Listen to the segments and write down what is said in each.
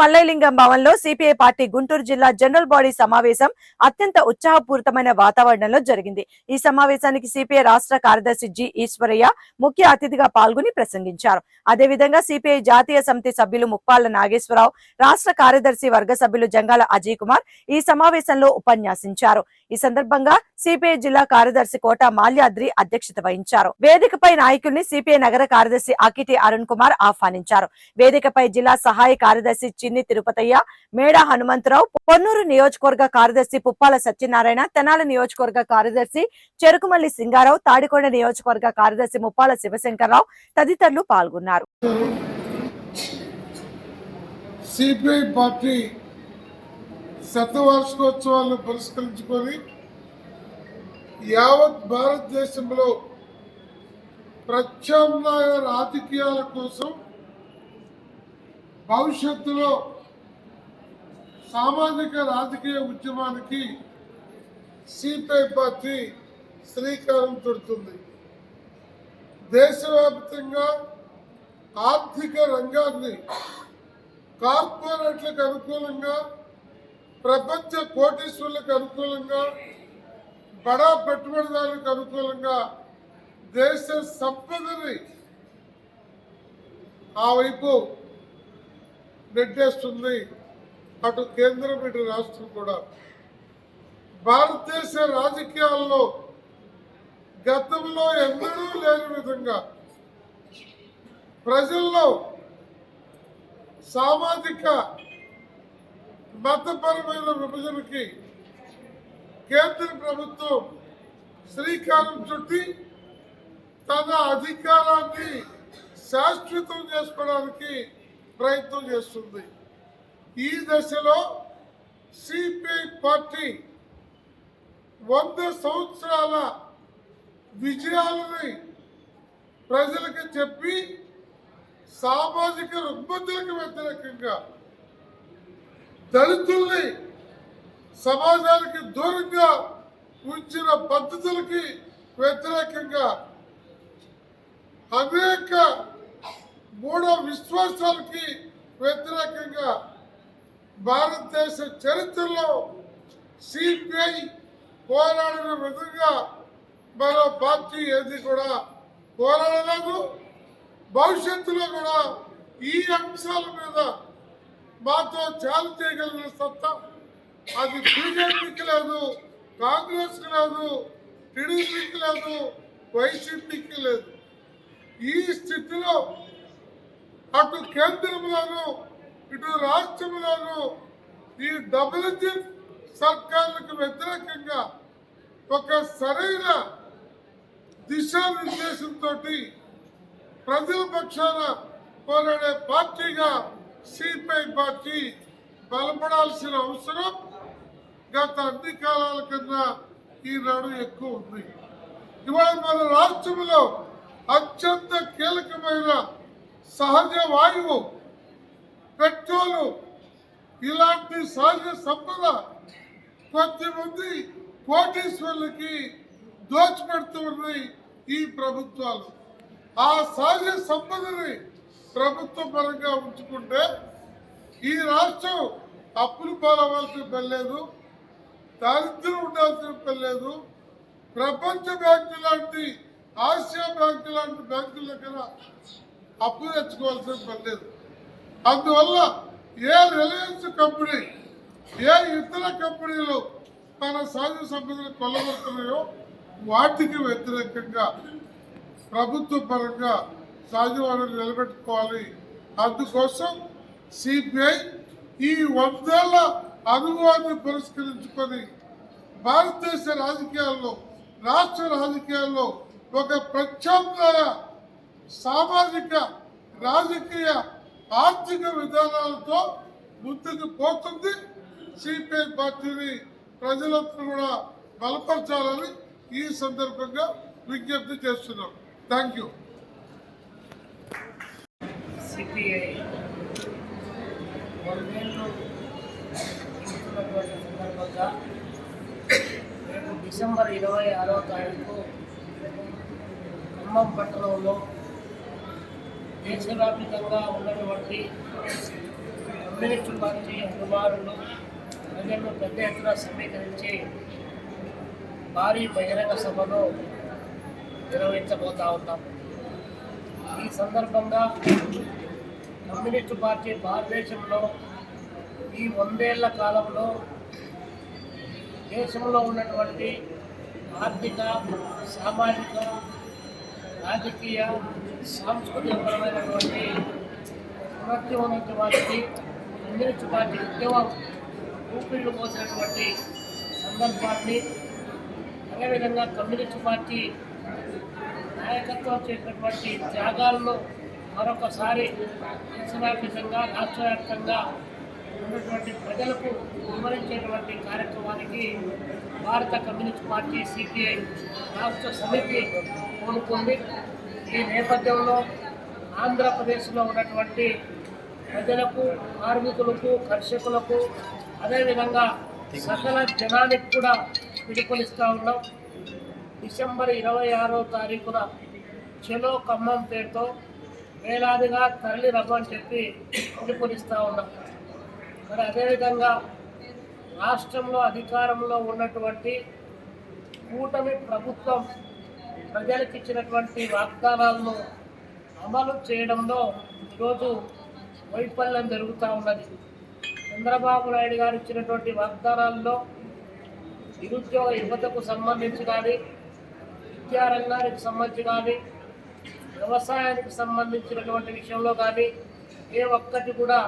మల్లైలింగం భవన్లో CPI party Guntur జిల్లా general body సమావేశం అత్యంత ఉత్సాహపూరితమైన వాతావరణంలో జరిగింది. ఈ సమావేశానికి సిపిఐ రాష్ట్ర కార్యదర్శి జి ఈశ్వరయ్య ముఖ్య అతిథిగా పాల్గొని ప్రసంగించారు. అదేవిధంగా సిపిఐ జాతీయ సమితి సభ్యులు ముప్పాళ్ళ నాగేశ్వరరావు రాష్ట్ర కార్యదర్శి వర్గ సభ్యులు జంగాల అజయ్ కుమార్ ఈ సమావేశంలో ఉపన్యాసించారు. ఈ సందర్భంగా సిపిఐ జిల్లా కార్యదర్శి కోట మాల్యాద్రి అధ్యక్షత వహించారు. వేదికపై నాయకుల్ని సిపిఐ నగర కార్యదర్శి అకిటి అరుణ్ కుమార్ ఆహ్వానించారు. వేదికపై జిల్లా సహాయ కార్యదర్శి చిన్ని తిరుపతయ్య మేడ హనుమంతరావు పొన్నూరు నియోజకవర్గ కార్యదర్శి పుప్పాల సత్యనారాయణ తెనాల నియోజకవర్గ కార్యదర్శి చెరుకుమల్లి సింగారావు తాడికొండ నియోజకవర్గ కార్యదర్శి ముప్పాల శివశంకర్రావు తదితరులు పాల్గొన్నారు. సిపిఐ పార్టీ శతవార్షికోత్సవాలను పురస్కరించుకొని యావత్ భారతదేశంలో ప్రత్యామ్నాయ రాజకీయాల కోసం భవిష్యత్తులో సామాజిక రాజకీయ ఉద్యమానికి సిపిఐ పార్టీ శ్రీకారం చుడుతుంది. దేశవ్యాప్తంగా ఆర్థిక రంగాన్ని కార్పొరేట్లకు అనుకూలంగా ప్రపంచ కోటీశ్వరులకు అనుకూలంగా బడా పెట్టుబడిదారులకు అనుకూలంగా దేశ సంపదని ఆ వైపు నెట్టేస్తుంది. అటు కేంద్రం ఇటు రాష్ట్రం కూడా. భారతదేశ రాజకీయాల్లో గతంలో ఎన్నడూ లేని విధంగా ప్రజల్లో సామాజిక మతపరమైన విభజనకి కేంద్ర ప్రభుత్వం శ్రీకారం చుట్టి తన అధికారాన్ని శాశ్వతం చేసుకోవడానికి ప్రయత్నం చేస్తుంది. ఈ దశలో సిపిఐ పార్టీ వంద సంవత్సరాల విజయాలని ప్రజలకు చెప్పి సామాజిక రుగ్మతులకు వ్యతిరేకంగా దళితుల్ని సమాజానికి దూరంగా ఉంచిన పద్ధతులకి వ్యతిరేకంగా అనేక మూడో విశ్వాసాలకి వ్యతిరేకంగా భారతదేశ చరిత్రలో సిపిఐ పోరాడిన విధంగా మరో పార్టీ ఏది కూడా పోరాడలేదు. భవిష్యత్తులో కూడా ఈ అంశాల మీద మాతో చాలు చేయగలిగిన సత్తా అది బీజేపీకి లేదు కాంగ్రెస్కి లేదు టీడీపీకి లేదు వైసీపీకి లేదు. ఈ స్థితిలో అటు కేంద్రంలోను ఇటు రాష్ట్రంలోను ఈ డబుల్ ఇంజిన్ సర్కార్లకు వ్యతిరేకంగా ఒక సరైన దిశానిర్దేశంతో ప్రజల పక్షాన పోరాడే పార్టీగా సిపిఐ పార్టీ బలపడాల్సిన అవసరం గత అన్ని కాలాల కన్నా ఈనాడు ఎక్కువ ఉంది. ఇవాళ మన రాష్ట్రంలో అత్యంత కీలకమైన సహజ వాయువు పెట్రోలు ఇలాంటి సహజ సంపద కొద్దిమంది కోటీశ్వరులకి దోచిపెడుతూ ఉన్నాయి ఈ ప్రభుత్వాలు. ఆ సహజ సంపదని ప్రభుత్వ పరంగా ఉంచుకుంటే ఈ రాష్ట్రం అప్పులు పాలవలసిన పని లేదు దారిద్ర్యం ఉండాల్సిన పని ప్రపంచ బ్యాంకు లాంటి ఆసియా బ్యాంకు లాంటి బ్యాంకుల దగ్గర అప్పు తెచ్చుకోవాల్సిన పని లేదు. అందువల్ల ఏ రిలయన్స్ కంపెనీ ఏ ఇతర కంపెనీలు తన సహజ సంపదలు కొల్లగొడుతున్నాయో వాటికి వ్యతిరేకంగా ప్రభుత్వ పరంగా సహజ వనరులు నిలబెట్టుకోవాలి. అందుకోసం సిపిఐ ఈ వందేళ్ళ అనుభవాన్ని పురస్కరించుకొని భారతదేశ రాజకీయాల్లో రాష్ట్ర రాజకీయాల్లో ఒక ప్రత్యామ్నాయ సామాజిక రాజకీయ ఆర్థిక విధానాలతో ముందుకు పోతుంది. సిపిఐ పార్టీని ప్రజలందరూ కూడా బలపరచాలని ఈ సందర్భంగా విజ్ఞప్తి చేస్తున్నాం. థ్యాంక్ యూ సిపిఐ సందర్భంగా రేపు డిసెంబర్ ఇరవై ఆరో తారీఖు ఖమ్మం పట్టణంలో దేశవ్యాప్తంగా ఉన్నటువంటి కమ్యూనిస్టు పార్టీ అభిమానులు ప్రజలను పెద్ద ఎత్తున సమీకరించి భారీ బహిరంగ సభను నిర్వహించబోతా ఉన్నాం. ఈ సందర్భంగా కమ్యూనిస్టు పార్టీ భారతదేశంలో ఈ వందేళ్ళ కాలంలో దేశంలో ఉన్నటువంటి ఆర్థిక సామాజిక రాజకీయ సాంస్కృతికపరమైనటువంటి పునరుద్యమోద్యమానికి కమ్యూనిస్ట్ పార్టీ ఉద్యమం ఊపిరిలు పోసినటువంటి సందర్భాన్ని అదేవిధంగా కమ్యూనిస్ట్ పార్టీ నాయకత్వం చేసినటువంటి త్యాగాల్లో మరొకసారి దేశవ్యాప్తంగా రాష్ట్ర వ్యాప్తంగా ఉన్నటువంటి ప్రజలకు వివరించేటువంటి కార్యక్రమానికి భారత కమ్యూనిస్ట్ పార్టీ సిపిఐ రాష్ట్ర సమితి కోరుకుంది ఈ నేపథ్యంలో ఆంధ్రప్రదేశ్లో ఉన్నటువంటి ప్రజలకు కార్మికులకు కర్షకులకు అదేవిధంగా సకల జనానికి కూడా పిలుపునిస్తూ ఉన్నాం. డిసెంబర్ ఇరవై ఆరో తారీఖున చెలో ఖమ్మం పేరుతో వేలాదిగా తరలి రమ్మని చెప్పి పిలుపునిస్తూ ఉన్నాం. మరి అదేవిధంగా రాష్ట్రంలో అధికారంలో ఉన్నటువంటి కూటమి ప్రభుత్వం ప్రజలకు ఇచ్చినటువంటి వాగ్దానాలను అమలు చేయడంలో ఈరోజు వైఫల్యం జరుగుతూ ఉన్నది. చంద్రబాబు నాయుడు గారు ఇచ్చినటువంటి వాగ్దానాల్లో నిరుద్యోగ యువతకు సంబంధించి కానీ విద్యారంగానికి సంబంధించి కానీ వ్యవసాయానికి సంబంధించినటువంటి విషయంలో కానీ ఏ ఒక్కటి కూడా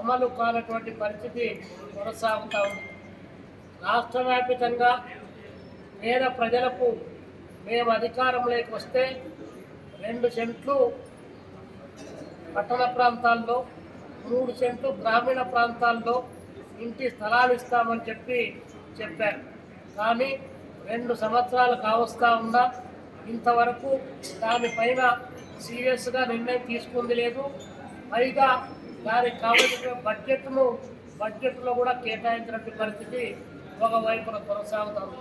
అమలు కానటువంటి పరిస్థితి కొనసాగుతూ ఉంది. రాష్ట్ర వ్యాప్తంగా పేద ప్రజలకు మేము అధికారంలోకి వస్తే రెండు సెంట్లు పట్టణ ప్రాంతాల్లో మూడు సెంట్లు గ్రామీణ ప్రాంతాల్లో ఇంటి స్థలాలు ఇస్తామని చెప్పి చెప్పారు. కానీ రెండు సంవత్సరాలు కావస్తా ఉన్నా ఇంతవరకు దానిపైన సీరియస్గా నిర్ణయం తీసుకుంది లేదు. పైగా దానికి కావలసిన బడ్జెట్ను బడ్జెట్లో కూడా కేటాయించినటువంటి పరిస్థితి ఒకవైపున కొనసాగుతుంది.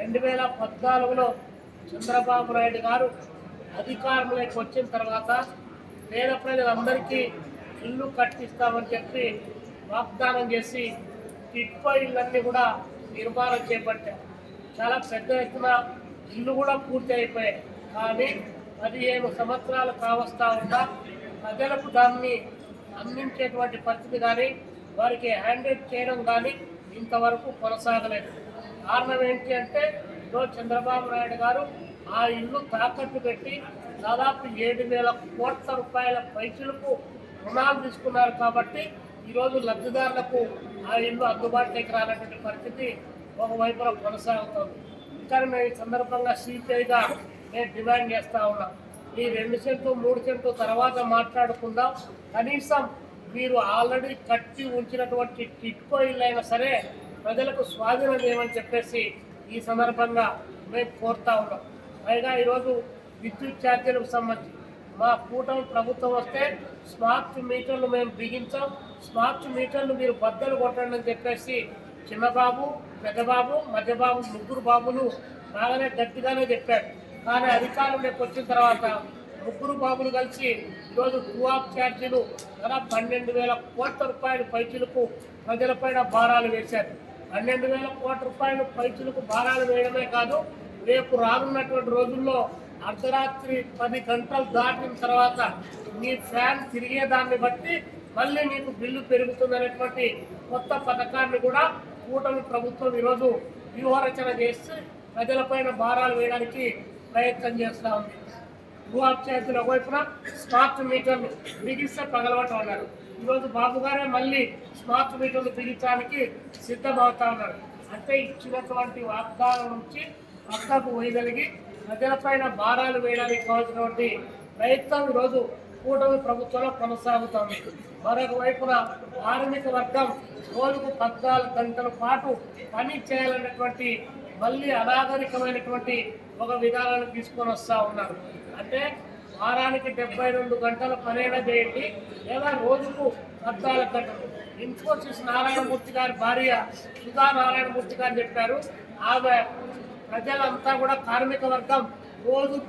రెండు వేల పద్నాలుగులో చంద్రబాబు నాయుడు గారు అధికారంలోకి వచ్చిన తర్వాత పేద ప్రజలందరికీ ఇల్లు కట్టిస్తామని చెప్పి వాగ్దానం చేసి టిట్కో ఇళ్ళన్నీ కూడా నిర్మాణం చేపట్టారు. చాలా పెద్ద ఎత్తున ఇల్లు కూడా పూర్తి అయిపోయాయి. కానీ పదిహేను సంవత్సరాలు కావస్తా ఉన్నా ప్రజలకు దాన్ని అందించేటువంటి పరిస్థితి కానీ వారికి హ్యాండిల్ చేయడం కానీ ఇంతవరకు కొనసాగలేదు. కారణం ఏంటి అంటే ఈరోజు చంద్రబాబు నాయుడు గారు ఆ ఇల్లు తాకట్టు పెట్టి దాదాపు ఏడు వేల కోట్ల రూపాయల పైసలకు రుణాలు తీసుకున్నారు కాబట్టి ఈరోజు లబ్ధిదారులకు ఆ ఇల్లు అందుబాటులోకి రానటువంటి పరిస్థితి ఒకవైపున కొనసాగుతుంది. కానీ మేము ఈ సందర్భంగా సిపిఐగా నేను డిమాండ్ చేస్తూ ఉన్నాం. ఈ రెండు సెంట్లు మూడు సెంట్లు తర్వాత మాట్లాడుకుందాం. కనీసం మీరు ఆల్రెడీ కట్టి ఉంచినటువంటి టిట్కో ఇల్లు అయినా సరే ప్రజలకు స్వాధీనం ఏమని చెప్పేసి ఈ సందర్భంగా మేము కోరుతా ఉన్నాం. పైగా ఈరోజు విద్యుత్ ఛార్జీలకు సంబంధించి మా కూటమి ప్రభుత్వం వస్తే స్మార్ట్ మీటర్లు మేము బిగించాం. స్మార్ట్ మీటర్లు మీరు బద్దలు కొట్టండి అని చెప్పేసి చిన్నబాబు పెద్దబాబు మధ్యబాబు ముగ్గురు బాబులు బాగానే గట్టిగానే చెప్పారు. కానీ అధికారంలోకి వచ్చిన తర్వాత ముగ్గురు బాబులు కలిసి ఈరోజు టూ ఆఫ్ ఛార్జీలు గల పన్నెండు వేల కోట్ల రూపాయల పైచులకు ప్రజలపైన భారాలు వేశారు. పన్నెండు వేల కోట్ల రూపాయలు పైచులకు భారాలు వేయడమే కాదు రేపు రానున్నటువంటి రోజుల్లో అర్ధరాత్రి పది గంటలు దాటిన తర్వాత మీ ఫ్యాన్ తిరిగేదాన్ని బట్టి మళ్ళీ మీకు బిల్లు పెరుగుతుందనేటువంటి కొత్త పథకాన్ని కూడా కూటమి ప్రభుత్వం ఈరోజు వ్యూహరచన చేసి ప్రజలపైన భారాలు వేయడానికి ప్రయత్నం చేస్తూ ఉంది. భూ అత్యాచుల వైపున స్మార్ట్ మీటర్లు బిగిస్తే పగలవటం అన్నారు. ఈరోజు బాబు గారే మళ్ళీ స్మార్ట్ మీటర్లు బిగించడానికి సిద్ధమవుతా ఉన్నారు. అంటే ఇచ్చినటువంటి వాగ్దానం నుంచి పక్కకు వేయగలిగి ప్రజలపైన భారాలు వేయడానికి కావాల్సినటువంటి ప్రయత్నం ఈరోజు కూటమి ప్రభుత్వంలో కొనసాగుతోంది మరొక వైపున కార్మిక వర్గం రోజుకు పద్నాలుగు గంటల పాటు పని చేయాలనేటువంటి మళ్ళీ అనాగరికమైనటువంటి ఒక విధానాన్ని తీసుకొని వస్తూ ఉన్నారు. అంటే వారానికి డెబ్బై రెండు గంటల పనైనా చేయండి. లేదా రోజుకు పద్నాలుగు గంటలు. ఇన్ఫోసిస్ నారాయణమూర్తి గారి భార్య సుధా నారాయణమూర్తి గారు చెప్పారు. ఆమె ప్రజలంతా కూడా కార్మిక వర్గం రోజు